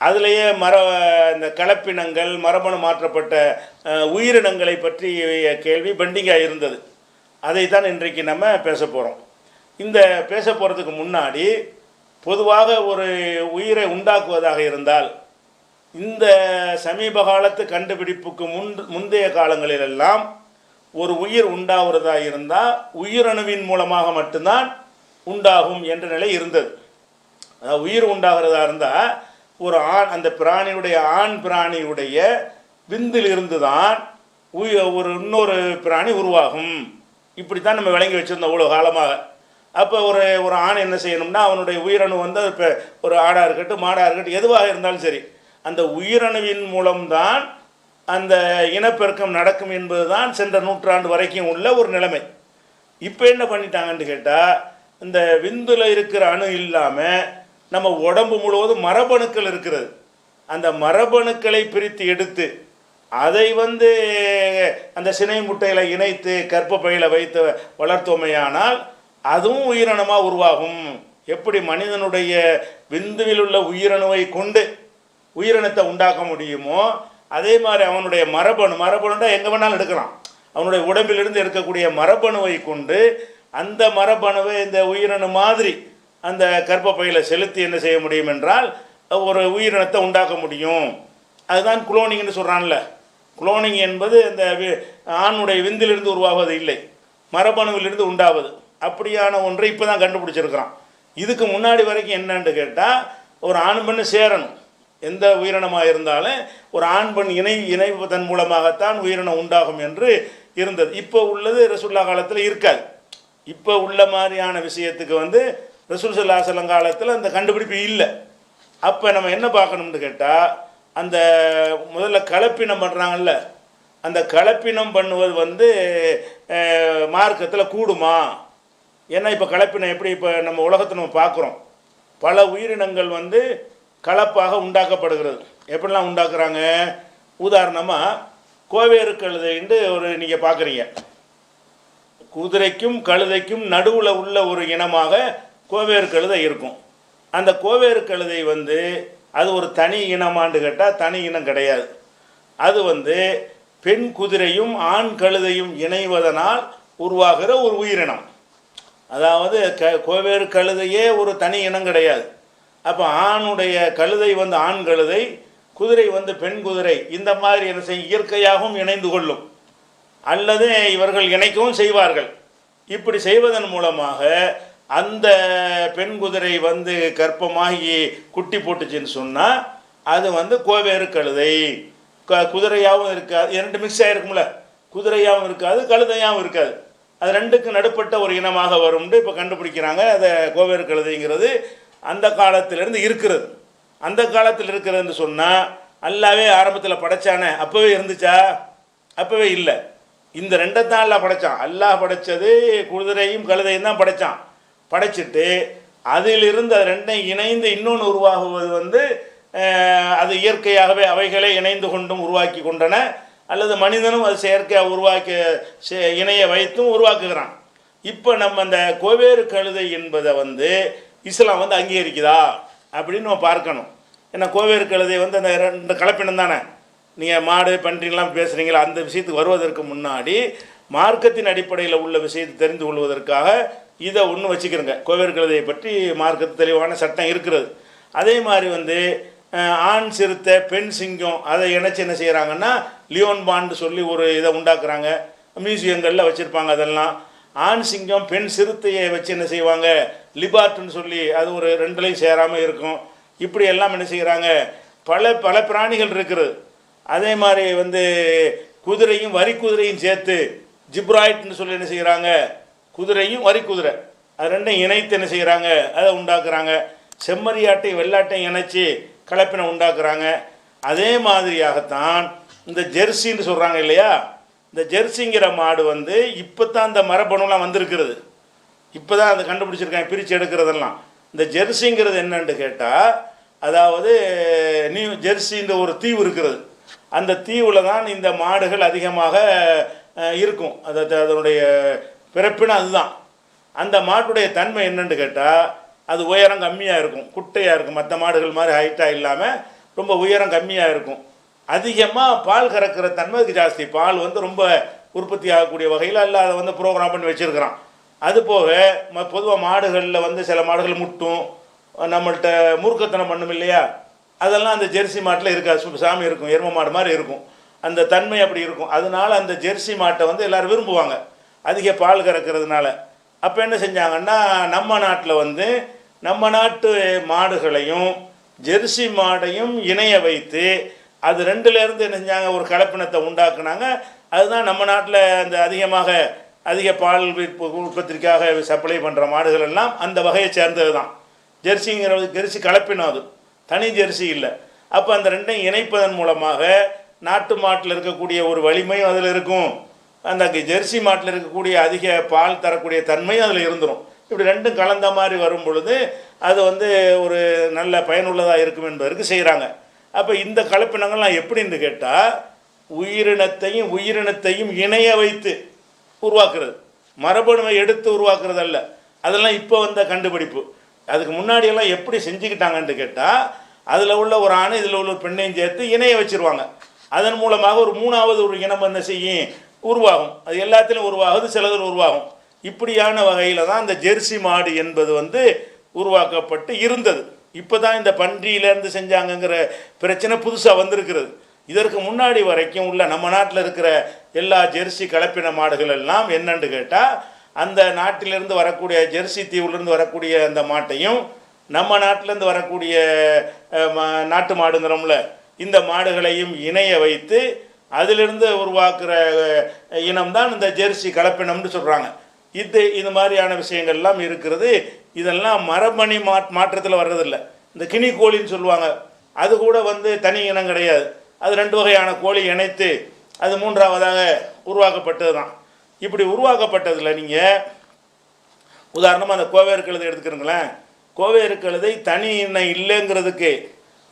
அதுலேயே மர இந்த கலப்பினங்கள் மரபணு மாற்றப்பட்ட உயிரினங்களை பற்றிய கேள்வி பெண்டிங்காக இருந்தது. அதை தான் இன்றைக்கு நம்ம பேச போகிறோம் இந்த பேச போகிறதுக்கு முன்னாடி பொதுவாக ஒரு உயிரை உண்டாக்குவதாக இருந்தால் இந்த சமீப காலத்து கண்டுபிடிப்புக்கு முன் முந்தைய காலங்களிலெல்லாம் ஒரு உயிர் உண்டாகிறதா இருந்தால் உயிரணுவின் மூலமாக மட்டும்தான் உண்டாகும் என்ற நிலை இருந்தது. உயிர் உண்டாகிறதா இருந்தால் ஒரு ஆண் அந்த பிராணியுடைய ஆண் பிராணியுடைய விந்தில் இருந்து தான் ஒரு இன்னொரு பிராணி உருவாகும். இப்படித்தான் நம்ம விளங்கி வச்சுருந்தோம் அவ்வளோ காலமாக. அப்போ ஒரு ஒரு ஆண் என்ன செய்யணும்னா அவனுடைய உயிரணு வந்து இப்போ ஒரு ஆடாக இருக்கட்டும் மாடாக இருக்கட்டும் எதுவாக இருந்தாலும் சரி அந்த உயிரணுவின் மூலம்தான் அந்த இனப்பெருக்கம் நடக்கும் என்பது தான் சென்ற நூற்றாண்டு வரைக்கும் உள்ள ஒரு நிலைமை. இப்போ என்ன பண்ணிட்டாங்கன்னு கேட்டால் இந்த விந்துல இருக்கிற அணு இல்லாமல் நம்ம உடம்பு முழுவதும் மரபணுக்கள் இருக்கிறது. அந்த மரபணுக்களை பிரித்து எடுத்து அதை வந்து அந்த சினை முட்டையில் இணைத்து கர்ப்பப்பையில் வைத்து வளர்த்தோமையானால் அதுவும் உயிரினமாக உருவாகும். எப்படி மனிதனுடைய விந்துவில் உள்ள உயிரணுவை கொண்டு உயிரினத்தை உண்டாக்க முடியுமோ அதே மாதிரி அவனுடைய மரபணு மரபணுண்டா எங்கே வேணாலும் எடுக்கலாம். அவனுடைய உடம்பிலிருந்து இருக்கக்கூடிய மரபணுவை கொண்டு அந்த மரபணுவை இந்த உயிரணு மாதிரி அந்த கர்ப்பப்பையில் செலுத்தி என்ன செய்ய முடியும் என்றால் ஒரு உயிரினத்தை உண்டாக்க முடியும். அதுதான் குளோனிங்னு சொல்கிறான்ல குளோனிங் என்பது அந்த வி- ஆணுடைய விந்திலிருந்து உருவாவது இல்லை. மரபணுவிலிருந்து உண்டாவது. அப்படியான ஒன்றை இப்போ தான் கண்டுபிடிச்சிருக்கிறான். இதுக்கு முன்னாடி வரைக்கும் என்னன்னு கேட்டால் ஒரு ஆண் பெண்ணு சேரணும். எந்த உயிரினமாக இருந்தாலும் ஒரு ஆண் பெண் இணை இணைவதன் மூலமாகத்தான் உயிரினம் உண்டாகும் என்று இருந்தது. இப்போ உள்ளது ரசுல்லா காலத்தில் இருக்காது. இப்போ உள்ள மாதிரியான விஷயத்துக்கு வந்து ரசூல் சல்லா காலத்தில் அந்த கண்டுபிடிப்பு இல்லை. அப்போ நம்ம என்ன பார்க்கணும்னு கேட்டால் அந்த முதல்ல கலப்பினம் பண்ணுறாங்கல்ல அந்த கலப்பினம் பண்ணுவது வந்து மார்க்கத்தில் கூடுமா? ஏன்னா இப்போ கலப்பினம் எப்படி இப்போ நம்ம உலகத்தை நம்ம பார்க்குறோம். பல உயிரினங்கள் வந்து கலப்பாக உண்டாக்கப்படுகிறது. எப்படிலாம் உண்டாக்குறாங்க? உதாரணமாக கோவேறு கழுதைன்ட்டு ஒரு நீங்கள் பார்க்குறீங்க. குதிரைக்கும் கழுதைக்கும் நடுவில் உள்ள ஒரு இனமாக கோவேறு கழுதை இருக்கும். அந்த கோவேறு கழுதை வந்து அது ஒரு தனி இனமாண்டு கேட்டால் தனி இனம் கிடையாது. அது வந்து பெண் குதிரையும் ஆண் கழுதையும் இணைவதனால் உருவாகிற ஒரு உயிரினம். அதாவது க கோவேறு கழுதையே ஒரு தனி இனம் கிடையாது. அப்போ ஆணுடைய கழுதை வந்து ஆண் கழுதை குதிரை வந்து பெண் குதிரை இந்த மாதிரி என்ன செய்யும் இயற்கையாகவும் இணைந்து கொள்ளும். அல்லது இவர்கள் இணைக்கவும் செய்வார்கள். இப்படி செய்வதன் மூலமாக அந்த பெண் குதிரை வந்து கர்ப்பமாகி குட்டி போட்டுச்சுன்னு சொன்னால் அது வந்து கோவேறு கழுதை. க குதிரையாகவும் இருக்காது. இரண்டு மிக்ஸ் ஆகிருக்கும்ல குதிரையாகவும் இருக்காது கழுதையாகவும் இருக்காது. அது ரெண்டுக்கும் நடுப்பட்ட ஒரு இனமாக வரும்னு இப்போ கண்டுபிடிக்கிறாங்க. அதை கோவேறு கழுதைங்கிறது அந்த காலத்திலிருந்து இருக்கிறது. அந்த காலத்தில் இருக்கிறதுன்னு சொன்னால் அல்லாவே ஆரம்பத்தில் படைச்சானே. அப்போவே இருந்துச்சா? அப்போவே இல்லை. இந்த ரெண்டைத்தான் அல்லா படைச்சான். அல்லாஹ் படைச்சது குதிரையும் கழுதையும் தான் படைச்சான். படைச்சிட்டு அதிலிருந்து அது ரெண்டையும் இணைந்து இன்னொன்று உருவாகுவது வந்து அது இயற்கையாகவே அவைகளே இணைந்து கொண்டும் உருவாக்கி கொண்டன அல்லது மனிதனும் அது செயற்கையாக உருவாக்கி செ- இணைய வைத்தும் உருவாக்குகிறான். இப்போ நம்ம அந்த கோவேறு கழுதை என்பதை வந்து இஸ்லாம் வந்து அங்கீகரிக்குதா அப்படின்னு நம்ம பார்க்கணும். ஏன்னா கோவேறு கழுதை வந்து அந்த ரெண்டு கலப்பினம் தானே. நீங்கள் மாடு பன்றிலாம் பேசுகிறீங்களா அந்த விஷயத்துக்கு வருவதற்கு முன்னாடி மார்க்கத்தின் அடிப்படையில் உள்ள விஷயத்தை தெரிந்து கொள்வதற்காக இதை ஒன்று வச்சுக்கிறோங்க. கோவேறு பற்றி மார்க்கத்து தெளிவான சட்டம் இருக்கிறது. அதே மாதிரி வந்து ஆண் சிறுத்தை பெண் சிங்கம் அதை இணைச்சி என்ன செய்கிறாங்கன்னா லியோன் பாண்டு சொல்லி ஒரு இதை உண்டாக்குறாங்க. மியூசியங்களில் வச்சுருப்பாங்க அதெல்லாம். ஆண் சிங்கம் பெண் சிறுத்தையை வச்சு என்ன செய்வாங்க? லிபார்ட்னு சொல்லி அது ஒரு ரெண்டுலையும் சேராமல் இருக்கும். இப்படி எல்லாம் என்ன செய்கிறாங்க பல பல பிராணிகள் இருக்குது. அதே மாதிரி வந்து குதிரையும் வரி குதிரையும் சேர்த்து ஜிப்ராய்ட்னு சொல்லி என்ன செய்கிறாங்க குதிரையும் வரி குதிரை. அது ரெண்டும் இணைத்து என்ன செய்கிறாங்க அதை உண்டாக்குறாங்க. செம்மறியாட்டையும் வெள்ளாட்டையும் இணைச்சி கலப்பினை உண்டாக்குறாங்க. அதே மாதிரியாகத்தான் இந்த ஜெர்சின்னு சொல்கிறாங்க இல்லையா? இந்த ஜெர்சிங்கிற மாடு வந்து இப்போ தான் இந்த மரபணுலாம் வந்திருக்கிறது. இப்போ தான் அதை கண்டுபிடிச்சிருக்காங்க பிரித்து எடுக்கிறதெல்லாம். இந்த ஜெர்சிங்கிறது என்னன்னு கேட்டால் அதாவது நியூ ஜெர்சின்ற ஒரு தீவு இருக்கிறது. அந்த தீவில் தான் இந்த மாடுகள் அதிகமாக இருக்கும். அதை அதனுடைய பிறப்பினா அதுதான். அந்த மாட்டுடைய தன்மை என்னென்னு கேட்டால் அது உயரம் கம்மியாக இருக்கும். குட்டையாக இருக்கும். மற்ற மாடுகள் மாதிரி ஹைட்டாக இல்லாமல் ரொம்ப உயரம் கம்மியாக இருக்கும். அதிகமாக பால் கறக்கிற தன்மை அதுக்கு ஜாஸ்தி. பால் வந்து ரொம்ப உற்பத்தி ஆகக்கூடிய வகையில் அல்ல அதை வந்து ப்ரோக்ராம் பண்ணி வச்சுருக்கிறான். அது போக பொதுவாக மாடுகளில் வந்து சில மாடுகள் முட்டும். நம்மள்ட்ட மூர்க்கத்தனம் பண்ணும் இல்லையா? அதெல்லாம் அந்த ஜெர்சி மாட்டில் இருக்காது. சு- சாமி இருக்கும். எரும மாடு மாதிரி இருக்கும். அந்த தன்மை அப்படி இருக்கும். அதனால அந்த ஜெர்சி மாட்டை வந்து எல்லாரும் விரும்புவாங்க. அதிக பால் கறக்கிறதுனால. அப்போ என்ன செஞ்சாங்கன்னா நம்ம நாட்டில் வந்து நம்ம நாட்டு மாடுகளையும் ஜெர்சி மாடையும் இணைய வைத்து அது ரெண்டுலேருந்து என்ன செஞ்சாங்க ஒரு கலப்பினத்தை உண்டாக்குனாங்க. அதுதான் நம்ம நாட்டில் அந்த அதிகமாக அதிக பால் விற்ப- உற்பத்திக்காக சப்ளை பண்ணுற மாடுகள் எல்லாம் அந்த வகையை சேர்ந்தது தான் ஜெர்சிங்கிறது ஜெர்சி கலப்பினம் அது. தனி ஜெர்சி இல்லை. அப்போ அந்த ரெண்டையும் இணைப்பதன் மூலமாக நாட்டு மாட்டில் இருக்கக்கூடிய ஒரு வலிமையும் அதில் இருக்கும். அந்த ஜெர்சி மாட்டில் இருக்கக்கூடிய அதிக பால் தரக்கூடிய தன்மையும் அதில் இருந்துடும் இப்படி ரெண்டும் கலந்த மாதிரி வரும் பொழுது அது வந்து ஒரு நல்ல பயனுள்ளதாக இருக்கும் என்பதற்கு செய்கிறாங்க. அப்போ இந்த கலப்பினங்கள்லாம் எப்படின்னு கேட்டால் உயிரினத்தையும் உயிரினத்தையும் இணைய வைத்து உருவாக்குறது. மரபணுவை எடுத்து உருவாக்குறது அல்ல. அதெல்லாம் இப்போ வந்த கண்டுபிடிப்பு. அதுக்கு முன்னாடியெல்லாம் எப்படி செஞ்சுக்கிட்டாங்கன்னு கேட்டால் அதில் உள்ள ஒரு ஆணை இதில் உள்ள ஒரு பெண்ணையும் சேர்த்து இணைய வச்சிருவாங்க. அதன் மூலமாக ஒரு மூணாவது ஒரு இனம் என்ன செய்யும்? உருவாகும். அது எல்லாத்திலும் உருவாகுது சிலதில் உருவாகும். இப்படியான வகையில் தான் இந்த ஜெர்சி மாடு என்பது வந்து உருவாக்கப்பட்டு இருந்தது. இப்போ தான் இந்த பன்றியிலேருந்து செஞ்சாங்கங்கிற பிரச்சனை புதுசாக வந்திருக்கிறது. இதற்கு முன்னாடி வரைக்கும் உள்ள நம்ம நாட்டில் இருக்கிற எல்லா ஜெர்சி கலப்பின மாடுகள் எல்லாம் என்னன்னு கேட்டால் அந்த நாட்டிலிருந்து வரக்கூடிய ஜெர்சி தீவுலேருந்து வரக்கூடிய அந்த மாட்டையும் நம்ம நாட்டிலேருந்து வரக்கூடிய மா- நாட்டு மாடுங்கிறோம்ல இந்த மாடுகளையும் இணைய வைத்து அதிலிருந்து உருவாக்குற இனம்தான் இந்த ஜெர்சி கலப்பினம்னு சொல்கிறாங்க இது இது மாதிரியான விஷயங்கள்லாம் இருக்கிறது. இதெல்லாம் மரபணி மா மாற்றத்தில் வர்றதில்லை. இந்த கினி கோழின்னு சொல்லுவாங்க. அது கூட வந்து தனி இனம் கிடையாது. அது ரெண்டு வகையான கோழி இணைத்து அது மூன்றாவதாக உருவாக்கப்பட்டது தான் இப்படி உருவாக்கப்பட்டதில் நீங்கள் உதாரணமாக அந்த கோவேறு கழுதை எடுத்துக்கிறீங்களேன். கோவேறு கழுதை தனி இனம் இல்லைங்கிறதுக்கு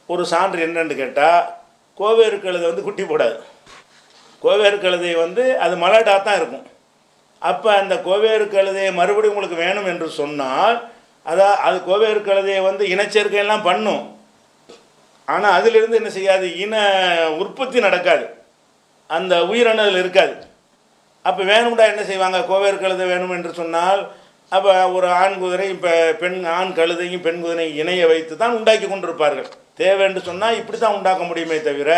ஒரு சான்று என்னன்னு கேட்டால் கோவேறு கழுதை வந்து குட்டி போடாது. கோவேறு கழுதை வந்து அது மலடாக தான் இருக்கும். அப்போ அந்த கோவேறு கழுதையை மறுபடியும் உங்களுக்கு வேணும் என்று சொன்னால் அதான் அது கோவேறு கழுதையை வந்து இனச்சேர்க்கையெல்லாம் பண்ணும். ஆனால் அதிலிருந்து என்ன செய்யாது? இன உற்பத்தி நடக்காது. அந்த உயிரினதில் இருக்காது. அப்போ வேணும்டா என்ன செய்வாங்க? கோவேறு கழுதை வேணும் என்று சொன்னால் அப்போ ஒரு ஆண் குதிரை இப்போ பெண் ஆண் கழுதையும் பெண் குதிரையும் இணைய வைத்து தான் உண்டாக்கி கொண்டிருப்பார்கள். தேவை என்று சொன்னால் இப்படி தான் உண்டாக்க முடியுமே தவிர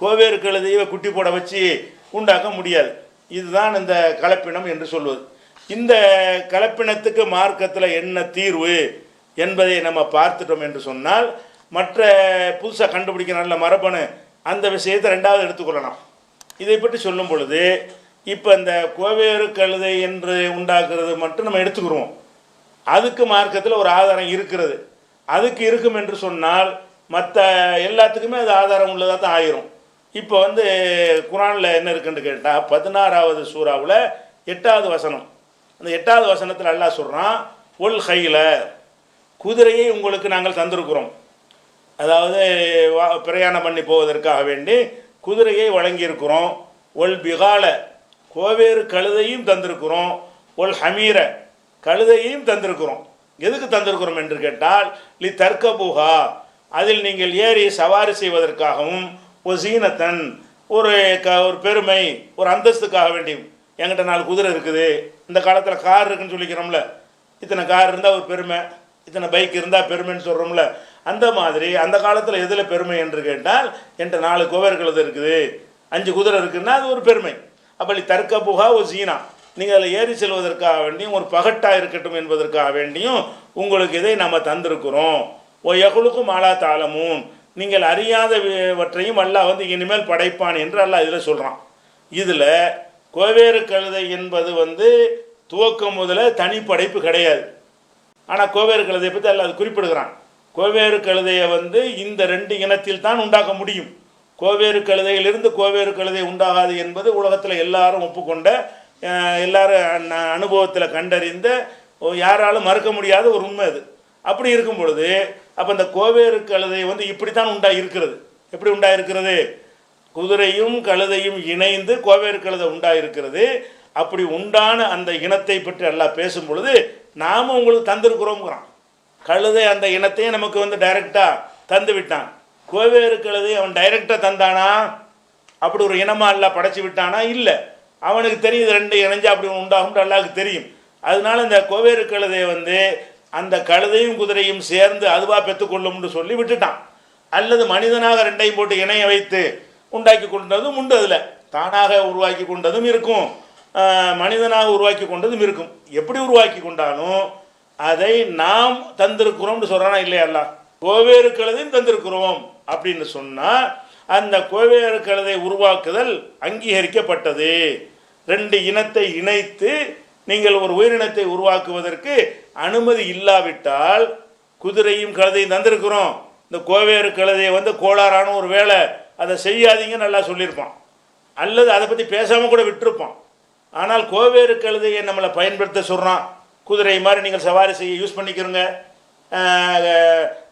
கோவேறு கழுதையை குட்டி போட வச்சு உண்டாக்க முடியாது. இதுதான் இந்த கலப்பினம் என்று சொல்வது. இந்த கலப்பினத்துக்கு மார்க்கத்தில் என்ன தீர்வு என்பதை நம்ம பார்த்துட்டோம் என்று சொன்னால் மற்ற புதுசாக கண்டுபிடிக்கிற நல்ல மரபணு அந்த விஷயத்தை ரெண்டாவது எடுத்துக்கொள்ளலாம். இதை பற்றி சொல்லும் பொழுது இப்போ இந்த கோவேறு கழுதை என்று உண்டாக்குறது மட்டும் நம்ம எடுத்துக்கிறோம் அதுக்கு மார்க்கத்தில் ஒரு ஆதாரம் இருக்கிறது. அதுக்கு இருக்கும் என்று சொன்னால் மற்ற எல்லாத்துக்குமே அது ஆதாரம் உள்ளதாக தான் ஆயிரும். இப்போ வந்து குரானில் என்ன இருக்குன்னு கேட்டால் பதினாறாவது சூறாவில் எட்டாவது வசனம். அந்த எட்டாவது வசனத்தில் அல்லாஹ் சொல்கிறான் ஒல் ஹையில் குதிரையை உங்களுக்கு நாங்கள் தந்திருக்கிறோம். அதாவது வா- பிரயாணம் பண்ணி போவதற்காக வேண்டி குதிரையை வழங்கியிருக்கிறோம். ஒல் பிகால கோவேறு கழுதையும் தந்திருக்கிறோம். ஒல் ஹமீர கழுதையும் தந்திருக்கிறோம். எதுக்கு தந்திருக்கிறோம் என்று கேட்டால் லி தர்க்கபுகா அதில் நீங்கள் ஏறி சவாரி செய்வதற்காகவும் ஒரு சீனத்தன் ஒரு க ஒரு பெருமை ஒரு அந்தஸ்துக்காக வேண்டியும் என்கிட்ட நாலு குதிரை இருக்குது. இந்த காலத்தில் கார் இருக்குன்னு சொல்லிக்கிறோம்ல. இத்தனை கார் இருந்தால் ஒரு பெருமை இத்தனை பைக் இருந்தால் பெருமைன்னு சொல்கிறோம்ல அந்த மாதிரி அந்த காலத்தில் எதில் பெருமை என்று கேட்டால் என்கிட்ட நாலு குவர்கள் இருக்குது. அஞ்சு குதிரை இருக்குன்னா அது ஒரு பெருமை. அப்படி தர்க்க புகா ஒரு சீனா நீங்கள் அதில் ஏறி செல்வதற்காக வேண்டியும் ஒரு பகட்டாக இருக்கட்டும் என்பதற்காக வேண்டியும் உங்களுக்கு இதை நம்ம தந்திருக்கிறோம். ஓ எகுலுக்கும் மாலா தாளமும் நீங்கள் அறியாதவற்றையும் அல்லாஹ் வந்து இனிமேல் படைப்பான் என்று அல்லாஹ் இதில் சொல்கிறான் இதில் கோவேறு கழுதை என்பது வந்து துவக்கம் முதல்ல தனி படைப்பு கிடையாது. ஆனால் கோவேறு கழுதையை பற்றி அல்ல அது குறிப்பிடுகிறான். கோவேறு கழுதையை வந்து இந்த ரெண்டு இனத்தில் தான் உண்டாக்க முடியும். கோவேறு கழுதையிலிருந்து கோவேறு கழுதை உண்டாகாது என்பது உலகத்தில் எல்லாரும் ஒப்புக்கொண்ட எல்லாரும் அனுபவத்தில் கண்டறிந்த யாராலும் மறுக்க முடியாத ஒரு உண்மை அது. அப்படி இருக்கும் பொழுது அப்போ இந்த கோவேறு கழுதை வந்து இப்படித்தான் உண்டா இருக்கிறது எப்படி உண்டா இருக்கிறது குதிரையும் கழுதையும் இணைந்து கோவேறு கழுதை உண்டா இருக்கிறது அப்படி உண்டான அந்த இனத்தை பற்றி எல்லாம் பேசும் பொழுது நாமும் உங்களுக்கு தந்திருக்கிறோங்கிறான் கழுதை அந்த இனத்தையும் நமக்கு வந்து டைரெக்டாக தந்து விட்டான். கோவேறு கழுதை அவன் டைரெக்டாக தந்தானா? அப்படி ஒரு இனமாக எல்லாம் படைச்சி விட்டானா? இல்லை. அவனுக்கு தெரியும் இது ரெண்டு இணைஞ்சு அப்படி உண்டாகும் அல்லாவுக்கு தெரியும். அதனால இந்த கோவேறு கழுதையை வந்து அந்த கழுதையும் குதிரையும் சேர்ந்து அதுவாக பெற்றுக்கொள்ளும்னு சொல்லி விட்டுட்டான். அல்லது மனிதனாக ரெண்டையும் போட்டு இணைய வைத்து உண்டாக்கி கொண்டதும் உண்டு அதில். தானாக உருவாக்கி கொண்டதும் இருக்கும். மனிதனாக உருவாக்கி கொண்டதும் இருக்கும். எப்படி உருவாக்கி கொண்டாலும் அதை நாம் தந்திருக்கிறோம்னு சொல்கிறானா இல்லையா அல்ல கோவேறு கழுதையும் தந்திருக்கிறோம் அப்படின்னு சொன்னால் அந்த கோவேறு கழுதை உருவாக்குதல் அங்கீகரிக்கப்பட்டது. ரெண்டு இனத்தை இணைத்து நீங்கள் ஒரு உயிரினத்தை உருவாக்குவதற்கு அனுமதி இல்லாவிட்டால் குதிரையும் கழுதையும் தந்திருக்கிறோம். இந்த கோவேறு கழுதையை வந்து கோளாறான ஒரு வேலை. அதை செய்யாதீங்க நல்லா சொல்லியிருப்பான். அல்லது அதை பற்றி பேசாமல் கூட விட்டுருப்பான். ஆனால் கோவேறு கழுதையை நம்மளை பயன்படுத்த சொல்கிறான் குதிரை மாதிரி நீங்கள் சவாரி செய்ய யூஸ் பண்ணிக்கிறோங்க.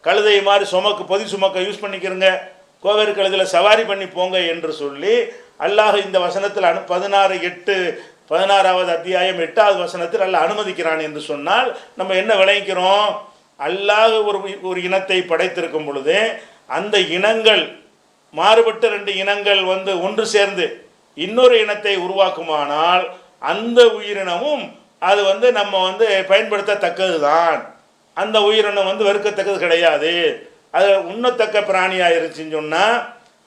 கழுதை மாதிரி சுமக்கு பொதி சுமக்க யூஸ் பண்ணிக்கிறோங்க. கோவேறு கழுதையில் சவாரி பண்ணி போங்க என்று சொல்லி அல்லாஹ் இந்த வசனத்தில் அனு பதினாறு எட்டு பதினாறாவது அத்தியாயம் எட்டாவது வசனத்தில் அல்ல அனுமதிக்கிறான் என்று சொன்னால் நம்ம என்ன விளைவிக்கிறோம்? அல்லாத ஒரு ஒரு இனத்தை படைத்திருக்கும் பொழுது அந்த இனங்கள் மாறுபட்ட ரெண்டு இனங்கள் வந்து ஒன்று சேர்ந்து இன்னொரு இனத்தை உருவாக்குமானால் அந்த உயிரினமும் அது வந்து நம்ம வந்து பயன்படுத்தத்தக்கது தான் அந்த உயிரினம் வந்து வெறுக்கத்தக்கது கிடையாது. அது உண்ணத்தக்க பிராணியாக இருந்துச்சுன்னு சொன்னால்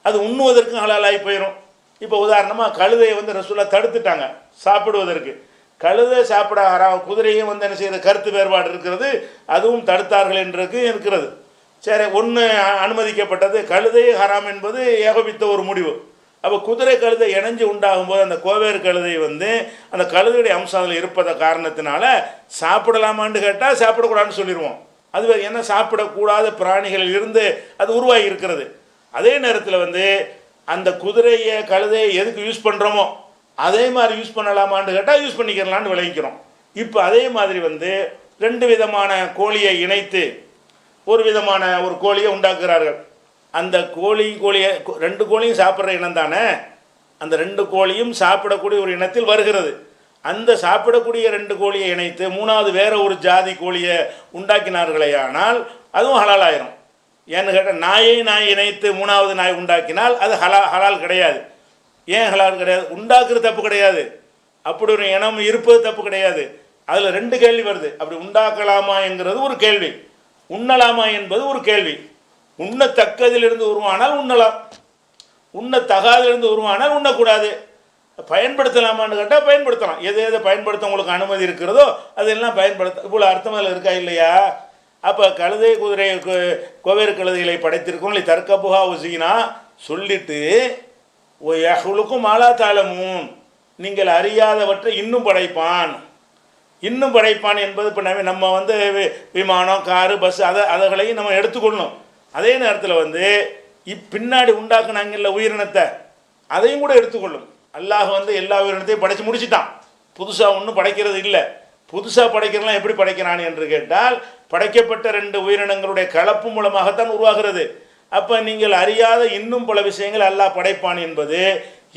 அது உண்ணுவதற்கும் ஹலாலாகி போயிடும் இப்போ உதாரணமாக கழுதையை வந்து ரசூலா தடுத்துட்டாங்க சாப்பிடுவதற்கு. கழுதை சாப்பிட ஹராம் குதிரையும் வந்து என்ன செய்யறது கருத்து வேறுபாடு இருக்கிறது. அதுவும் தடுத்தார்கள் என்றது இருக்கிறது. சரி ஒன்று அனுமதிக்கப்பட்டது. கழுதை ஹராம் என்பது ஏகோபித்த ஒரு முடிவு. அப்போ குதிரை கழுதை இணைஞ்சு உண்டாகும்போது அந்த கோவேறு கழுதை வந்து அந்த கழுதையுடைய அம்சம் அதில் இருப்பத காரணத்தினால சாப்பிடலாமான்னு கேட்டால் சாப்பிடக்கூடாதுன்னு சொல்லிடுவோம் அது வேறு என்ன சாப்பிடக்கூடாத பிராணிகளில் இருந்து அது உருவாகி இருக்கிறது. அதே நேரத்தில் வந்து அந்த குதிரையை கழுதையை எதுக்கு யூஸ் பண்ணுறோமோ அதே மாதிரி யூஸ் பண்ணலாமான்னு கேட்டால் யூஸ் பண்ணிக்கிறலான்னு விளைவிக்கிறோம் இப்போ அதே மாதிரி வந்து ரெண்டு விதமான கோழியை இணைத்து ஒரு விதமான ஒரு கோழியை உண்டாக்குகிறார்கள் அந்த கோழி கோழியை ரெண்டு கோழியும் சாப்பிட்ற இனம் தானே? அந்த ரெண்டு கோழியும் சாப்பிடக்கூடிய ஒரு இனத்தில் வருகிறது. அந்த சாப்பிடக்கூடிய ரெண்டு கோழியை இணைத்து மூணாவது வேற ஒரு ஜாதி கோழியை உண்டாக்கினார்களே ஆனால் அதுவும் ஹலாலாயிரும். ஏன்னு கேட்டால் நாயை நாய் இணைத்து மூணாவது நாய் உண்டாக்கினால் அது ஹலா ஹலால் கிடையாது. ஏன் ஹலால் கிடையாது? உண்டாக்குறது தப்பு கிடையாது. அப்படி ஒரு இனம் இருப்பது தப்பு கிடையாது. அதில் ரெண்டு கேள்வி வருது. அப்படி உண்டாக்கலாமா என்கிறது ஒரு கேள்வி. உண்ணலாமா என்பது ஒரு கேள்வி. உண்ணத்தக்கதிலிருந்து உருவானால் உண்ணலாம். உண்ணத்தகாதிலிருந்து உருவானால் உண்ணக்கூடாது. பயன்படுத்தலாமான்னு கேட்டால் பயன்படுத்தலாம். எது எதை பயன்படுத்த உங்களுக்கு அனுமதி இருக்கிறதோ அதெல்லாம் பயன்படுத்த இவ்வளோ அர்த்தம் அதில் இருக்கா இல்லையா? அப்போ கழுதை குதிரை கு- கோவேறு கழுதைகளை படைத்திருக்கோம். இல்லை தற்கப்புகா உசினா சொல்லிட்டு யஹ்லுக்கும் மாலா தாளமும் நீங்கள் அறியாதவற்றை இன்னும் படைப்பான். இன்னும் படைப்பான் என்பது இப்போ நம்ம நம்ம வந்து வி- விமானம் காரு பஸ் அதை அதைகளையும் நம்ம எடுத்துக்கொள்ளணும். அதே நேரத்தில் வந்து இப் பின்னாடி உண்டாக்குனாங்கல்ல உயிரினத்தை அதையும் கூட எடுத்துக்கொள்ளும். அல்லாஹ் வந்து எல்லா உயிரினத்தையும் படைச்சு முடிச்சிட்டான். புதுசாக ஒன்றும் படைக்கிறது இல்லை. புதுசாக படைக்கிறலாம் எப்படி படைக்கிறான் என்று கேட்டால் படைக்கப்பட்ட ரெண்டு உயிரினங்களுடைய கலப்பு மூலமாகத்தான் உருவாகிறது. அப்போ நீங்கள் அறியாத இன்னும் பல விஷயங்கள் அல்லாஹ் படைப்பான் என்பது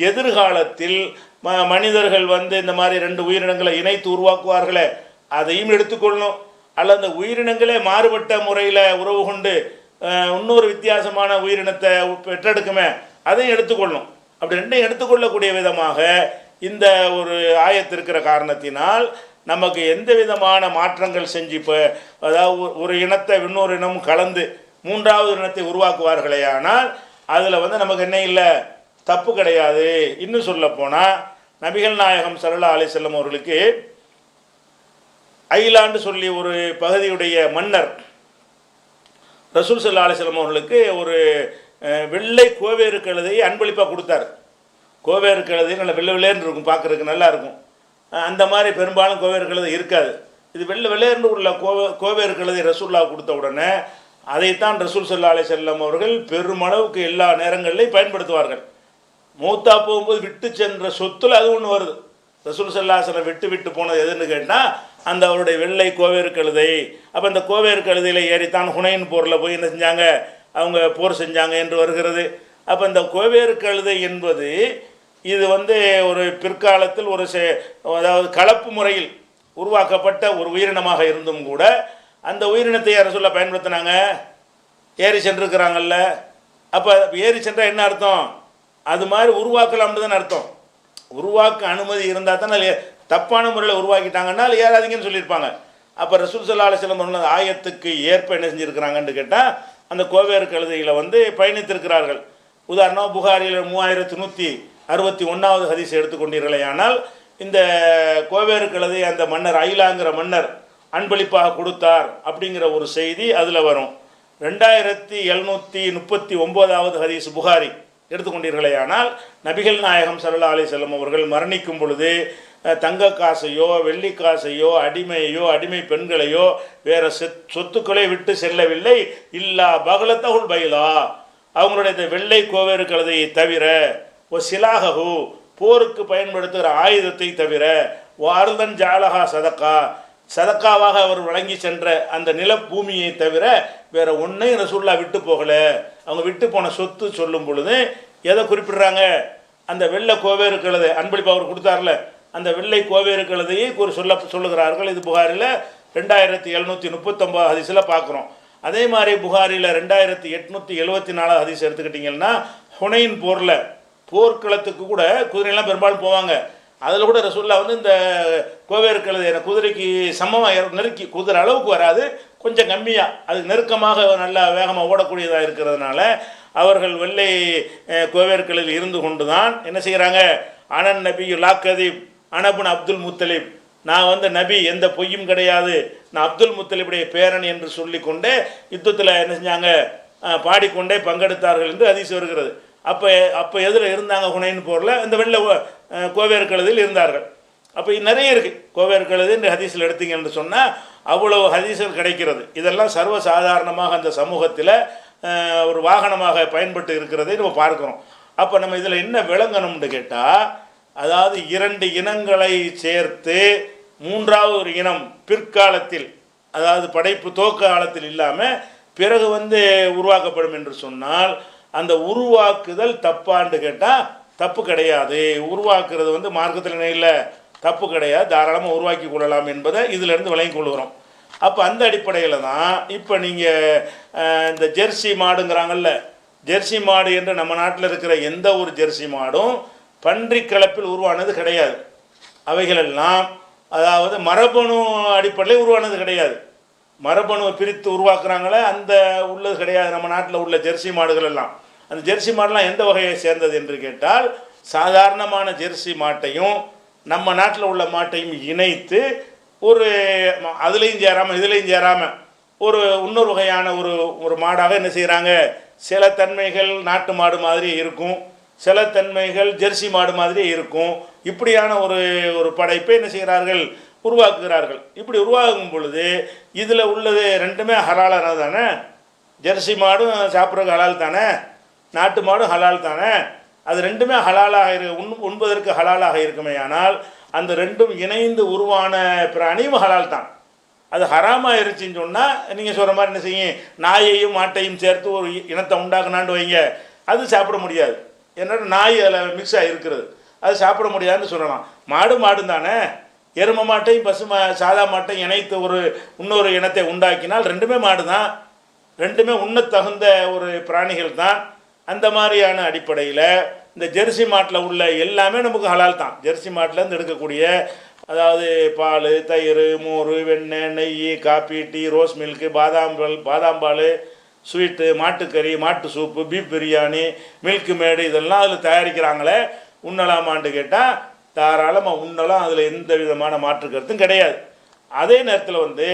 எதிர்காலத்தில் ம மனிதர்கள் வந்து இந்த மாதிரி ரெண்டு உயிரினங்களை இணைத்து உருவாக்குவார்களே அதையும் எடுத்துக்கொள்ளணும். அல்ல அந்த உயிரினங்களே மாறுபட்ட முறையில் உறவு கொண்டு இன்னொரு வித்தியாசமான உயிரினத்தை பெற்றெடுக்குமே அதையும் எடுத்துக்கொள்ளணும். அப்படி ரெண்டையும் எடுத்துக்கொள்ளக்கூடிய விதமாக இந்த ஒரு ஆயத்திருக்கிற காரணத்தினால் நமக்கு எந்த விதமான மாற்றங்கள் செஞ்சு இப்போ அதாவது ஒரு- இனத்தை இன்னொரு இனமும் கலந்து மூன்றாவது இனத்தை உருவாக்குவார்களே ஆனால் அதில் வந்து நமக்கு என்ன இல்லை? தப்பு கிடையாது. இன்னும் சொல்ல போனால் நபிகள் நாயகம் சல்லா அலிசல்லம் அவர்களுக்கு ஐலாண்டு சொல்லி ஒரு பகுதியுடைய மன்னர் ரசூல் சல்லா அலிஸ்லாம் அவர்களுக்கு ஒரு வெள்ளை கோவேறு கழுதையை அன்பளிப்பாக கொடுத்தார். கோவேறு கழுதை நல்ல வெள்ளை வெள்ளேன்னு இருக்கும் பார்க்குறதுக்கு நல்லா இருக்கும். அந்த மாதிரி பெரும்பாலும் கோவேறு கழுதை இருக்காது. இது வெள்ளை வெள்ளையர்ந்து உள்ள கோவே கோவேறு கழுதை ரசூல்லா கொடுத்த உடனே அதைத்தான் ரசூல் சல்லா அலி செல்லம் அவர்கள் பெருமளவுக்கு எல்லா நேரங்களிலையும் பயன்படுத்துவார்கள். மூத்தா போகும்போது விட்டு சென்ற சொத்தில் அது ஒன்று வருது. ரசூல் சல்லாசனம் விட்டு விட்டு போனது எதுன்னு கேட்டால் அந்த அவருடைய வெள்ளை கோவேறு கழுதை. அப்போ அந்த கோவேறு கழுதையில் ஏறித்தான் ஹுனைன் போரில் போய் என்ன செஞ்சாங்க? அவங்க போர் செஞ்சாங்க என்று வருகிறது. அப்போ இந்த கோவேறு கழுதை என்பது இது வந்து ஒரு பிற்காலத்தில் ஒரு செ- அதாவது கலப்பு முறையில் உருவாக்கப்பட்ட ஒரு உயிரினமாக இருந்தும் கூட அந்த உயிரினத்தை யாரை சொல்ல பயன்படுத்தினாங்க? ஏறி சென்றிருக்கிறாங்கல்ல. அப்போ ஏறி சென்றால் என்ன அர்த்தம்? அது மாதிரி உருவாக்கலாம்னு தானே அர்த்தம். உருவாக்க அனுமதி இருந்தால் தானே தப்பான முறையில் உருவாக்கிட்டாங்கன்னா அது ஏறாதீங்கன்னு சொல்லியிருப்பாங்க. அப்போ ரசூல் சல்லா அலிஸ்லம் ஆயத்துக்கு ஏற்ப என்ன செஞ்சுருக்கிறாங்கன்னு கேட்டால் அந்த கோவேறு கழுதையில் வந்து பயணித்திருக்கிறார்கள். உதாரணம் புகாரியில் மூவாயிரத்து நூற்றி அறுபத்தி ஒன்றாவது ஹதீஸ் எடுத்துக்கொண்டீர்களே ஆனால் இந்த கோவேறு கழுதை அந்த மன்னர் ஐலாங்கிற மன்னர் அன்பளிப்பாக கொடுத்தார் அப்படிங்கிற ஒரு செய்தி அதில் வரும். ரெண்டாயிரத்தி எழுநூற்றி முப்பத்தி ஒம்போதாவது ஹதீஸ் புகாரி. எடுத்துக்கொண்டீர்களே ஆனால் நபிகள் நாயகம் சல்லா அலி செல்லம் அவர்கள் மரணிக்கும் பொழுது தங்க காசையோ வெள்ளி காசையோ அடிமையோ அடிமை பெண்களையோ வேற சொத்துக்களை விட்டு செல்லவில்லை. இல்லா பகலத்தகுள் பயிலா அவங்களுடைய இந்த வெள்ளை கோவேறு கழுதையை தவிர ஓ சிலாகஹு போருக்கு பயன்படுத்துகிற ஆயுதத்தை தவிர வார்தன் ஜாலகா சதக்கா சதக்காவாக அவர் வழங்கி சென்ற அந்த நில பூமியை தவிர வேற ஒன்றையும் ரசூல்லா விட்டு போகலை. அவங்க விட்டு போன சொத்து சொல்லும் பொழுது எதை குறிப்பிடுறாங்க? அந்த வெள்ளை கோவை கழுதை அன்பளிப்பு அவர் கொடுத்தார்ல அந்த வெள்ளை கோவை இருக்கிறதையே ஒரு சொல்ல சொல்லுகிறார்கள். இது புகாரில் ரெண்டாயிரத்தி எழுநூற்றி முப்பத்தொம்பது ஹதிஸில் பார்க்குறோம். அதே மாதிரி புகாரில் ரெண்டாயிரத்தி எட்நூற்றி எழுபத்தி நாலாவது ஹதிஸ் எடுத்துக்கிட்டிங்கன்னா ஹுனைன் போரில் போர்க்களத்துக்கு கூட குதிரையெல்லாம் பெரும்பாலும் போவாங்க. அதில் கூட ரசூல்லா வந்து இந்த கோவேறு கழுதை குதிரைக்கு சமமாக நெருக்கி குதிரை அளவுக்கு வராது. கொஞ்சம் கம்மியாக அது நெருக்கமாக நல்லா வேகமாக ஓடக்கூடியதாக இருக்கிறதுனால அவர்கள் வெள்ளை அஹ், இருந்து கொண்டு தான் என்ன செய்கிறாங்க அனன் நபி லாக்கதீப் அனபுன் அப்துல் முத்தலிப். நான் வந்து நபி எந்த பொய்யும் கிடையாது. நான் அப்துல் முத்தலிபுடைய பேரன் என்று சொல்லிக்கொண்டே யுத்தத்தில் என்ன செஞ்சாங்க? பாடிக்கொண்டே பங்கெடுத்தார்கள் என்று அதிசி வருகிறது. அப்போ அப்போ எதில் இருந்தாங்க ஹுனைன் போரில் இந்த வெளில அஹ், கோவேறு கழுதில் இருந்தார்கள். அப்போ இது நிறைய இருக்குது கோவேறு கழுது என்று ஹதீஸில் எடுத்தீங்கன்னு சொன்னால் அவ்வளவு ஹதீசல் கிடைக்கிறது. இதெல்லாம் சர்வ சாதாரணமாக அந்த சமூகத்தில் ஒரு வாகனமாக பயன்பட்டு இருக்கிறதை நம்ம பார்க்குறோம். அப்போ நம்ம இதில் என்ன விளங்கணும்னு கேட்டால் அதாவது இரண்டு இனங்களை சேர்த்து மூன்றாவது ஒரு இனம் பிற்காலத்தில் அதாவது படைப்பு துவக்க காலத்தில் இல்லாமல் பிறகு வந்து உருவாக்கப்படும் என்று சொன்னால் அந்த உருவாக்குதல் தப்பான்னு கேட்டால் தப்பு கிடையாது. உருவாக்குறது வந்து மார்க்கத்தில் இல்லை. தப்பு கிடையாது. தாராளமாக உருவாக்கி கொள்ளலாம் என்பதை இதிலேருந்து விளங்கி கொள்கிறோம். அப்போ அந்த அடிப்படையில் தான் இப்போ நீங்கள் இந்த ஜெர்சி மாடுங்கிறாங்கல்ல ஜெர்சி மாடு என்று நம்ம நாட்டில் இருக்கிற எந்த ஒரு ஜெர்சி மாடும் பன்றி கலப்பில் உருவானது கிடையாது. அவைகளெல்லாம் அதாவது மரபணு அடிப்படையில் உருவானது கிடையாது. மரபணுவை பிரித்து உருவாக்குறாங்களே அந்த உள்ளது கிடையாது. நம்ம நாட்டில் உள்ள ஜெர்சி மாடுகள் எல்லாம். அந்த ஜெர்சி மாடெலாம் எந்த வகையை சேர்ந்தது என்று கேட்டால் சாதாரணமான ஜெர்சி மாட்டையும் நம்ம நாட்டில் உள்ள மாட்டையும் இணைத்து ஒரு அதுலேயும் சேராமல் இதுலேயும் சேராமல் ஒரு இன்னொரு வகையான ஒரு ஒரு மாடாக என்ன செய்கிறாங்க? சில தன்மைகள் நாட்டு மாடு மாதிரி இருக்கும். சில தன்மைகள் ஜெர்சி மாடு மாதிரி இருக்கும். இப்படியான ஒரு ஒரு படைப்பை என்ன செய்கிறார்கள்? உருவாக்குகிறார்கள். இப்படி உருவாகும் பொழுது இதில் உள்ளது ரெண்டுமே ஹலாலானது தானே ஜெர்சி மாடும் சாப்பிட்றதுக்கு ஹலால் தானே? நாட்டு மாடும் ஹலால் தானே? அது ரெண்டுமே ஹலாலாக இரு உண் உண்பதற்கு ஹலாலாக இருக்குமே. ஆனால் அந்த ரெண்டும் இணைந்து உருவான பிராணியும் ஹலால் தான். அது ஹராமாக இருந்துச்சின்னு சொன்னால் நீங்கள் சொல்கிற மாதிரி என்ன செய்யும்? நாயையும் மாட்டையும் சேர்த்து ஒரு இனத்தை உண்டாக்குனான்னு வைங்க. அது சாப்பிட முடியாது. என்னோட நாய் அதில் மிக்ஸ் ஆகிருக்கிறது அது சாப்பிட முடியாதுன்னு சொல்லலாம். மாடு மாடு தானே. எரும மாட்டையும் பசு மா சாதா மாட்டையும் இணைத்து ஒரு இன்னொரு இனத்தை உண்டாக்கினால் ரெண்டுமே மாடு தான் ரெண்டுமே உண்ண தகுந்த ஒரு பிராணிகள் தான் அந்த மாதிரியான அடிப்படையில் இந்த ஜெர்சி மாட்டில் உள்ள எல்லாமே நமக்கு ஹலால் தான். ஜெர்சி மாட்டிலேருந்து எடுக்கக்கூடிய அதாவது பால் தயிர் மோர் வெண்ணெய் நெய் காப்பி டீ ரோஸ் மில்க்கு பாதாம் பால் பாதாம் பால் ஸ்வீட்டு மாட்டுக்கறி மாட்டு soup beef biryani milk made இதெல்லாம் அதில் தயாரிக்கிறாங்களே. உண்ணலாமான்னு கேட்டால் தாராளமாக உண்ணலாம். அதில் எந்த விதமான மாற்று கருத்தும் கிடையாது. அதே நேரத்தில் வந்து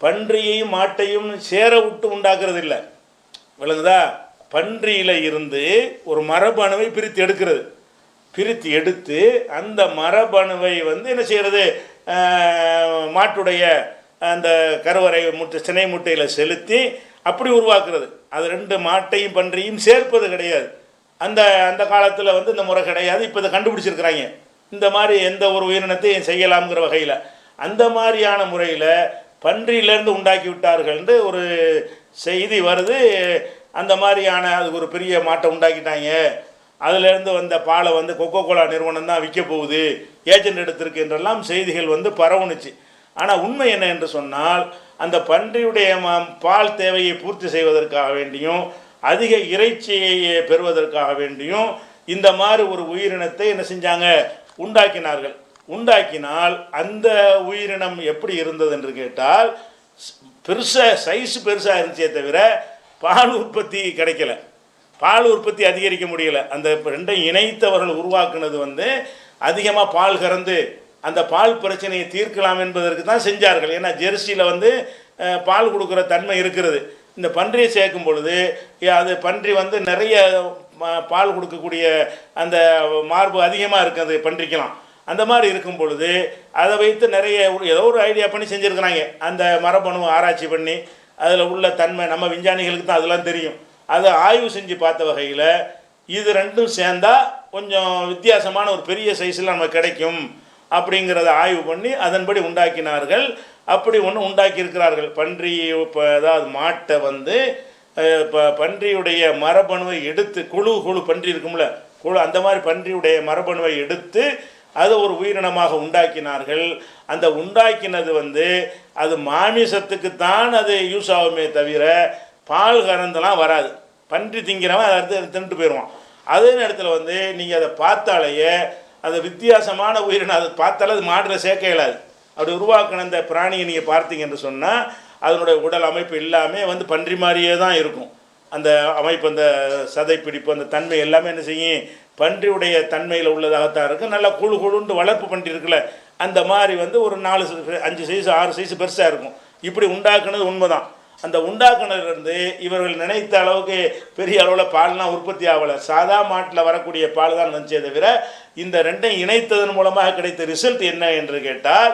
பன்றியையும் மாட்டையும் சேர விட்டு உண்டாக்குறது இல்லை. விளங்குதா? பன்றியில் இருந்து ஒரு மரபணுவை பிரித்து எடுக்கிறது. பிரித்து எடுத்து அந்த மரபணுவை வந்து என்ன செய்கிறது? மாட்டுடைய அந்த கருவறை முட்டை சினை முட்டையில் செலுத்தி அப்படி உருவாக்குறது. அது ரெண்டு மாட்டையும் பன்றியும் சேர்ப்பது கிடையாது. அந்த அந்த காலத்தில் வந்து இந்த முறை கிடையாது. இப்போ இதை கண்டுபிடிச்சிருக்கிறாங்க. இந்த மாதிரி எந்த ஒரு உயிரினத்தையும் செய்யலாம்ங்கிற வகையில். அந்த மாதிரியான முறையில் பன்றியிலேருந்து உண்டாக்கி விட்டார்கள்னு ஒரு செய்தி வருது. அந்த மாதிரியான அதுக்கு ஒரு பெரிய மாட்டை உண்டாக்கிட்டாங்க. அதிலேருந்து வந்த பாலை வந்து கொக்கோ கோலா நிறுவனம் தான் விற்க போகுது. ஏஜென்ட் எடுத்திருக்கு என்றெல்லாம் செய்திகள் வந்து பரவுனுச்சு. ஆனால் உண்மை என்ன என்று சொன்னால் அந்த பன்றியுடைய பால் தேவையை பூர்த்தி செய்வதற்காக வேண்டியும் அதிக இறைச்சியை பெறுவதற்காக வேண்டியும் இந்த மாதிரி ஒரு உயிரினத்தை என்ன செஞ்சாங்க? உண்டாக்கினார்கள். உண்டாக்கினால் அந்த உயிரினம் எப்படி இருந்தது என்று கேட்டால் பெருசாக சைஸ் பெருசாக இருந்துச்சே தவிர பால் உற்பத்தி கிடைக்கல. பால் உற்பத்தி அதிகரிக்க முடியல. அந்த ரெண்டையும் இணைத்தவர்கள் உருவாக்குனது வந்து அதிகமாக பால் கறந்து அந்த பால் பிரச்சனையை தீர்க்கலாம் என்பதற்கு தான் செஞ்சார்கள். ஏன்னா ஜெர்சியில் வந்து பால் கொடுக்குற தன்மை இருக்கிறது. இந்த பன்றியை சேர்க்கும் பொழுது அது பன்றி வந்து நிறைய பால் கொடுக்கக்கூடிய அந்த மார்பு அதிகமாக இருக்குது பன்றிக்கலாம் அந்த மாதிரி இருக்கும் பொழுது அதை வைத்து நிறைய ஒரு- ஏதோ ஒரு ஐடியா பண்ணி செஞ்சுருக்கிறாங்க. அந்த மரபணு ஆராய்ச்சி பண்ணி அதில் உள்ள தன்மை நம்ம விஞ்ஞானிகளுக்கு தான் அதெல்லாம் தெரியும். அதை ஆய்வு செஞ்சு பார்த்த வகையில் இது ரெண்டும் சேர்ந்தால் கொஞ்சம் வித்தியாசமான ஒரு பெரிய சைஸில் நமக்கு கிடைக்கும் அப்படிங்கிறத ஆய்வு பண்ணி அதன்படி உண்டாக்கினார்கள். அப்படி ஒன்று உண்டாக்கியிருக்கிறார்கள். பன்றி இப்போ அதாவது மாட்டை வந்து இப்போ பன்றியுடைய மரபணுவை எடுத்து குழு குழு பன்றி இருக்கும்ல குழு அந்த மாதிரி பன்றியுடைய மரபணுவை எடுத்து அதை ஒரு உயிரினமாக உண்டாக்கினார்கள். அந்த உண்டாக்கினது வந்து அது மாமிசத்துக்குத்தான் அது யூஸ் ஆகுமே தவிர பால் கறந்தெல்லாம் வராது. பன்றி திங்கிறவன் அதை அடுத்து தின்ட்டு போயிடுவான். அதே நேரத்தில் வந்து நீங்கள் அதை பார்த்தாலேயே அது வித்தியாசமான உயிரினம். அதை பார்த்தாலே அது மாட்டில் சேர்க்க இயலாது. அப்படி உருவாக்கின அந்த பிராணியை நீங்கள் பார்த்தீங்க என்று சொன்னால் அதனுடைய உடல் அமைப்பு எல்லாமே வந்து பன்றி மாதிரியே தான் இருக்கும். அந்த அமைப்பு அந்த சதைப்பிடிப்பு அந்த தன்மை எல்லாமே என்ன செய்யும்? பன்றியுடைய தன்மையில் உள்ளதாகத்தான் இருக்கும் நல்லா குழு குழுண்டு வளர்ப்பு பன்றி இருக்குல்ல அந்த மாதிரி வந்து ஒரு நாலு அஞ்சு சைஸ் ஆறு சைஸ் பெருசாக இருக்கும். இப்படி உண்டாக்குனது உண்மைதான். அந்த உண்டாக்குனதுலேருந்து இவர்கள் நினைத்த அளவுக்கு பெரிய அளவில் பால்லாம் உற்பத்தி ஆகலை. சாதா மாட்டில் வரக்கூடிய பால் தான் வந்துச்சே தவிர இந்த ரெண்டையும் இணைத்ததன் மூலமாக கிடைத்த ரிசல்ட் என்ன என்று கேட்டால்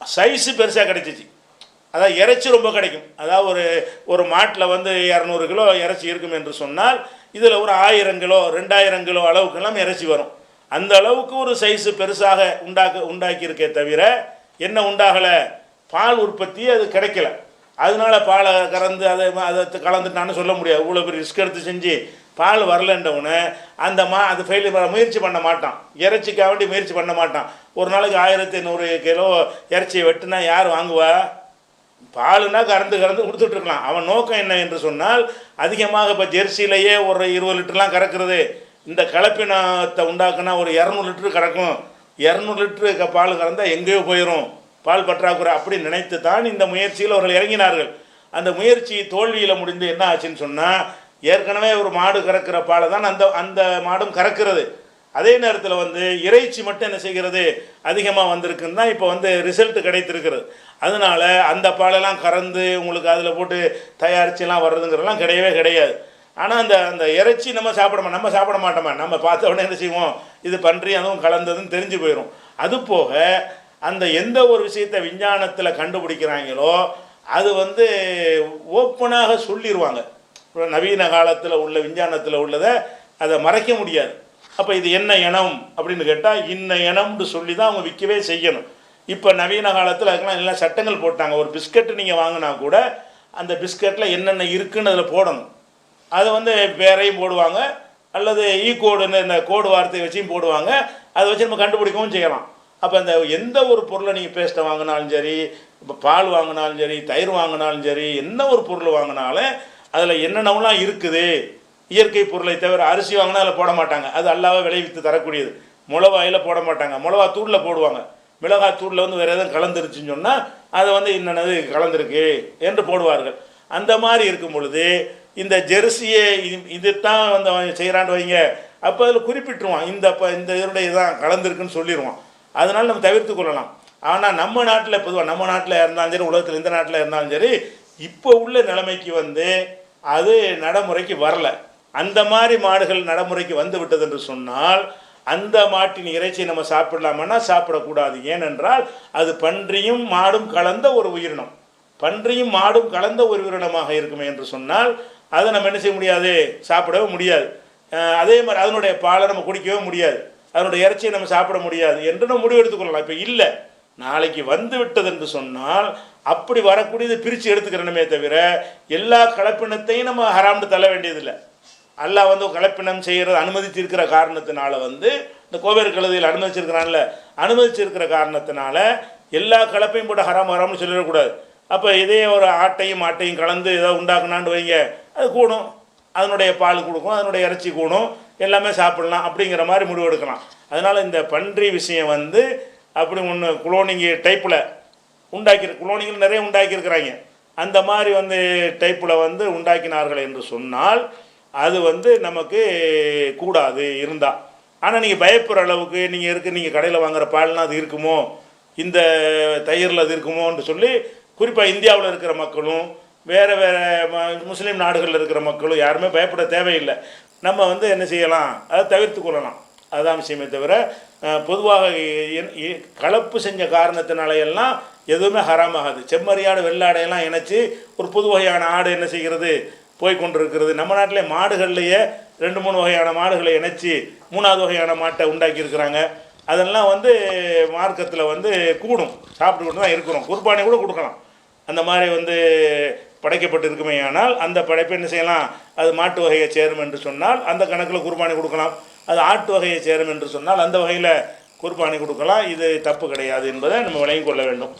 சைஸு பெருசாக கிடைச்சிச்சு. அதாவது இறைச்சி ரொம்ப கிடைக்கும். அதாவது ஒரு ஒரு மாட்டில் வந்து இரநூறு கிலோ இறைச்சி இருக்கும் என்று சொன்னால் இதில் ஒரு ஆயிரம் கிலோ ரெண்டாயிரம் கிலோ அளவுக்கெல்லாம் இறைச்சி வரும். அந்த அளவுக்கு ஒரு சைஸு பெருசாக உண்டாக்க உண்டாக்கியிருக்கே தவிர என்ன உண்டாகலை? பால் உற்பத்தி அது கிடைக்கல. அதனால பாலை கறந்து அதை அதை கலந்துட்டான்னு சொல்ல முடியாது. இவ்வளோ பெரிய ரிஸ்க் எடுத்து செஞ்சு பால் வரலன்றவனு அந்த மா அது ஃபெயிலியர் முயற்சி பண்ண மாட்டான். இறைச்சிக்காக வேண்டி முயற்சி பண்ண மாட்டான். ஒரு நாளைக்கு ஆயிரத்தி நூறு கிலோ இறைச்சியை வெட்டினா யார் வாங்குவா? பாலுனா கறந்து கறந்து கொடுத்துட்ருக்கலாம். அவன் நோக்கம் என்ன என்று சொன்னால் அதிகமாக இப்போ ஜெர்சியிலேயே ஒரு இருபது லிட்டர்லாம் கறக்கிறது. இந்த கலப்பினத்தை உண்டாக்குனா ஒரு இரநூறு லிட்டரு கறக்கும். இரநூறு லிட்டரு க- பால் கறந்தால் எங்கேயோ போயிடும் பால் பற்றாக்குறை அப்படி நினைத்து தான் இந்த முயற்சியில் அவர்கள் இறங்கினார்கள். அந்த முயற்சி தோல்வியில் முடிந்து என்ன ஆச்சுன்னு சொன்னால் ஏற்கனவே ஒரு மாடு கறக்கிற பாலை தான் அந்த அந்த மாடும் கறக்கிறது. அதே நேரத்தில் வந்து இறைச்சி மட்டும் என்ன செய்கிறது? அதிகமாக வந்திருக்குன்னு தான் இப்போ வந்து ரிசல்ட் கிடைத்திருக்கிறது. அதனால அந்த பாலெல்லாம் கறந்து உங்களுக்கு அதில் போட்டு தயாரிச்சுலாம் வர்றதுங்கிறலாம் கிடையவே கிடையாது. ஆனால் அந்த அந்த இறைச்சி நம்ம சாப்பிடமா நம்ம சாப்பிட மாட்டோமா? நம்ம பார்த்த உடனே என்ன செய்வோம்? இது பன்றி அதுவும் கலந்ததுன்னு தெரிஞ்சு போயிடும் அது போக அந்த எந்த ஒரு விஷயத்தை விஞ்ஞானத்தில் கண்டுபிடிக்கிறாங்களோ அது வந்து ஓப்பனாக சொல்லிடுவாங்க நவீன காலத்தில் உள்ள விஞ்ஞானத்தில் உள்ளதை அதை மறைக்க முடியாது. அப்போ இது என்ன இனம் அப்படின்னு கேட்டால் இன்ன இனம்னு சொல்லி தான் அவங்க விற்கவே செய்யணும். இப்போ நவீன காலத்தில் அதுக்கெல்லாம் எல்லாம் சட்டங்கள் போட்டாங்க. ஒரு பிஸ்கட்டு நீங்கள் வாங்கினா கூட அந்த பிஸ்கட்டில் என்னென்ன இருக்குன்னு அதில் போடணும். அதை வந்து பேரையும் போடுவாங்க. அல்லது e ஈ கோடுன்னு இந்த கோடு வார்த்தையை வச்சும் போடுவாங்க. அதை வச்சு நம்ம கண்டுபிடிக்கவும் செய்யலாம். அப்போ அந்த எந்த ஒரு பொருளை நீங்கள் பேஸ்ட்டை வாங்கினாலும் சரி இப்போ பால் வாங்கினாலும் சரி தயிர் வாங்கினாலும் சரி என்ன ஒரு பொருள் வாங்கினாலும் அதில் என்னென்னலாம் இருக்குது? இயற்கை பொருளை தவிர அரிசி வாங்கினா அதில் போட மாட்டாங்க. அது அல்லாவே விளைவித்து தரக்கூடியது. மிளவாயில் போட மாட்டாங்க. மிளவா தூளில் போடுவாங்க. மிளகாய் தூளில் வந்து வேறு எதுவும் கலந்துருச்சுன்னு சொன்னால் அதை வந்து என்னென்னது கலந்துருக்கு என்று போடுவார்கள். அந்த மாதிரி இருக்கும் பொழுது இந்த ஜெர்சியை இது- இதுதான் வந்து அவன் செய்கிறான்னு வைங்க. அப்போ அதில் குறிப்பிட்டுருவான். இந்த இப்போ இந்த இதனுடைய இதான் கலந்துருக்குன்னு சொல்லிடுவான். அதனால் நம்ம தவிர்த்து கொள்ளலாம். ஆனால் நம்ம நாட்டில் பொதுவாக நம்ம நாட்டில் இருந்தாலும் சரி உலகத்தில் இந்த நாட்டில் இருந்தாலும் சரி இப்போ உள்ள நிலைமைக்கு வந்து அது நடைமுறைக்கு வரல. அந்த மாதிரி மாடுகள் நடைமுறைக்கு வந்து விட்டது என்று சொன்னால் அந்த மாட்டின் இறைச்சியை நம்ம சாப்பிடலாமன்னா சாப்பிடக்கூடாது. ஏனென்றால் அது பன்றியும் மாடும் கலந்த ஒரு உயிரினம். பன்றியும் மாடும் கலந்த ஒரு உயிரினமாக இருக்குமே என்று சொன்னால் அதை நம்ம என்ன செய்ய முடியாது? சாப்பிடவே முடியாது. அதே மாதிரி அதனுடைய பாலை நம்ம குடிக்கவே முடியாது. அதனுடைய இறைச்சியை நம்ம சாப்பிட முடியாது என்று நம்ம முடிவு எடுத்துக்கொள்ளலாம் இப்போ இல்லை. நாளைக்கு வந்து விட்டது என்று சொன்னால் அப்படி வரக்கூடியது பிரித்து எடுத்துக்கிறணுமே தவிர எல்லா கலப்பினத்தையும் நம்ம ஹராம்னு தள்ள வேண்டியதில்லை. அல்லாஹ் வந்து கலப்பினம் செய்கிறது அனுமதிச்சிருக்கிற காரணத்தினால வந்து இந்த கோவேறு கழுதையில் அனுமதிச்சிருக்கிறான்ல அனுமதிச்சிருக்கிற காரணத்தினால எல்லா கலப்பையும் போட்டு ஹராம் ஹராம்னு சொல்லிடக்கூடாது. அப்போ இதே ஒரு ஆட்டையும் மாட்டையும் கலந்து ஏதோ உண்டாக்குனான்னு வைங்க அது கூடும். அதனுடைய பால் கொடுக்கும் அதனுடைய இறைச்சி கூடும். எல்லாமே சாப்பிடலாம் அப்படிங்கிற மாதிரி முடிவு எடுக்கலாம். அதனால் இந்த பன்றி விஷயம் வந்து அப்படி ஒன்று குளோனிங் டைப்பில் உண்டாக்கி குளோனிங்கள் நிறைய உண்டாக்கியிருக்கிறாங்க. அந்த மாதிரி வந்து டைப்பில் வந்து உண்டாக்கினார்கள் என்று சொன்னால் அது வந்து நமக்கு கூடாது இருந்தால் ஆனால் நீங்கள் பயப்படுற அளவுக்கு நீங்கள் இருக்கு நீங்கள் கடையில் வாங்குகிற பால்னால் அது இருக்குமோ? இந்த தயிரில் அது இருக்குமோன்னு சொல்லி குறிப்பாக இந்தியாவில் இருக்கிற மக்களும் வேறு வேறு முஸ்லீம் நாடுகளில் இருக்கிற மக்களும் யாருமே பயப்பட தேவையில்லை. நம்ம வந்து என்ன செய்யலாம்? அதை தவிர்த்து கொள்ளலாம். அதுதான் விஷயமே தவிர பொதுவாக இ- கலப்பு செஞ்ச காரணத்தினால எல்லாம் எதுவுமே ஹராமாகாது. செம்மறியாடு வெள்ளாடையெல்லாம் இணைச்சி ஒரு புது வகையான ஆடு என்ன செய்கிறது? போய் கொண்டிருக்கிறது நம்ம நாட்டிலே மாடுகள்லையே ரெண்டு மூணு வகையான மாடுகளை இணைச்சி மூணாவது வகையான மாட்டை உண்டாக்கியிருக்கிறாங்க. அதெல்லாம் வந்து மார்க்கத்தில் வந்து கூடும். சாப்பிட்டுக்கிட்டு தான் இருக்கிறோம். குர்பானி கூட கொடுக்கலாம். அந்த மாதிரி வந்து படைக்கப்பட்டு இருக்குமே ஆனால் அந்த படைப்பை என்ன செய்யலாம்? அது மாட்டு வகையை சேரும் என்று சொன்னால் அந்த கணக்கில் குர்பானி கொடுக்கலாம். அது ஆட்டு வகையை சேரும் என்று சொன்னால் அந்த வகையில் குர்பானி கொடுக்கலாம். இது தப்பு கிடையாது என்பதை நம்ம விளங்கிக் கொள்ள வேண்டும்.